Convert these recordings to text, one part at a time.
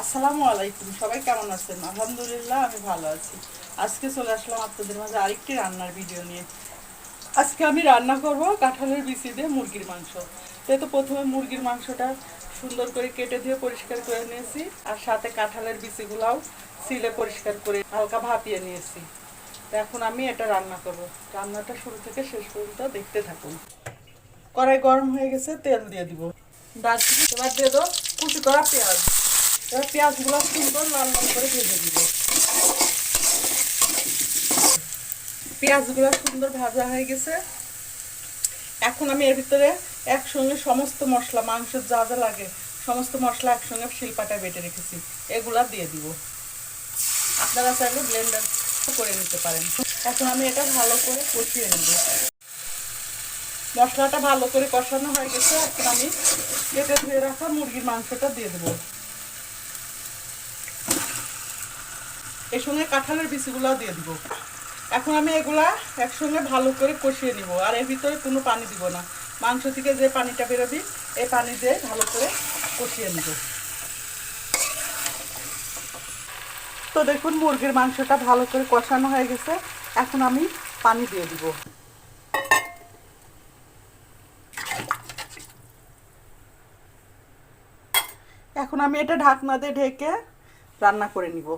আসসালামু আলাইকুম, সবাই কেমন আছেন? আলহামদুলিল্লাহ, আমি ভালো আছি। আজকে চলে আসলাম আপনাদের মাঝে আরেকটি রান্নার ভিডিও নিয়ে। আজকে আমি রান্না করব কাঁঠালের বিচি দিয়ে মুরগির মাংস। তো তো প্রথমে মুরগির মাংসটা সুন্দর করে কেটে দিয়ে পরিষ্কার করে নিয়েছি, আর সাথে কাঁঠালের বিচিগুলাও সিলে পরিষ্কার করে হালকা ভাপিয়ে নিয়েছি। তো এখন আমি এটা রান্না করব। রান্নাটা শুরু থেকে শেষ পর্যন্ত দেখতে থাকুন। কড়াই গরম হয়ে গেছে, তেল দিয়ে দিব। দারচিনি, এবার দিয়ে দেবো কুচি করা পেঁয়াজ। এবার পেঁয়াজগুলো সুন্দর লাল লাল করে ভেজে দিব পেঁয়াজগুলো সুন্দর ভাজা হয়ে গেছে। এখন আমি এর ভিতরে একসঙ্গে সমস্ত মশলা, মাংসের যা যা লাগে, সমস্ত মশলা একসঙ্গে শিলপাটায় বেটে রেখেছি। এগুলা দিয়ে দিব। আপনারা চাইলে ব্লেন্ডার করে নিতে পারেন। এখন আমি এটা ভালো করে কষিয়ে নেব। মশলাটা ভালো করে কষানো হয়ে গেছে। এখন আমি কেটে ধুয়ে রাখা মুরগির মাংসটা দিয়ে দেবো। এর সঙ্গে কাঁঠালের বিচিগুলাও দিয়ে দিব। এখন আমি এগুলা একসঙ্গে ভালো করে কষিয়ে নিব আর এর ভিতরে কোনো পানি দিব না। মাংস থেকে যে পানিটা বেরোবি এই পানি দিয়ে ভালো করে কষিয়ে নিব। তো দেখুন, মুরগির মাংসটা ভালো করে কষানো হয়ে গেছে। এখন আমি পানি দিয়ে দিব। এখন আমি এটা ঢাকনা দিয়ে ঢেকে রান্না করে নিব।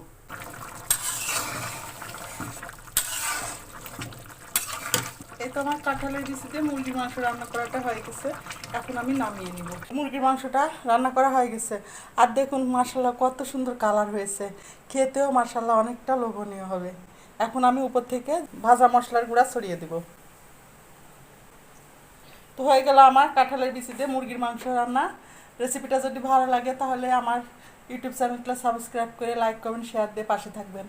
তো আমার কাঁঠালের বিচিতে মুরগির মাংস রান্না করাটা হয়ে গেছে। এখন আমি নামিয়ে নিব। মুরগির মাংসটা রান্না করা হয়ে গেছে। আর দেখুন মাসাল্লাহ কত সুন্দর কালার হয়েছে। খেতেও মাসাল্লাহ অনেকটা লোভনীয় হবে। এখন আমি উপর থেকে ভাজা মশলার গুঁড়া ছড়িয়ে দেব। তো হয়ে গেল আমার কাঁঠালের বিচিতে মুরগির মাংস রান্না। রেসিপিটা যদি ভালো লাগে তাহলে আমার ইউটিউব চ্যানেলটা সাবস্ক্রাইব করে লাইক কমেন্ট শেয়ার দিয়ে পাশে থাকবেন।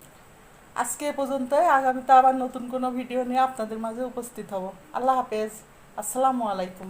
আজকে এ পর্যন্তই। আগামীতে আবার নতুন কোনো ভিডিও নিয়ে আপনাদের মাঝে উপস্থিত হব। আল্লাহ হাফেজ। আসসালামু আলাইকুম।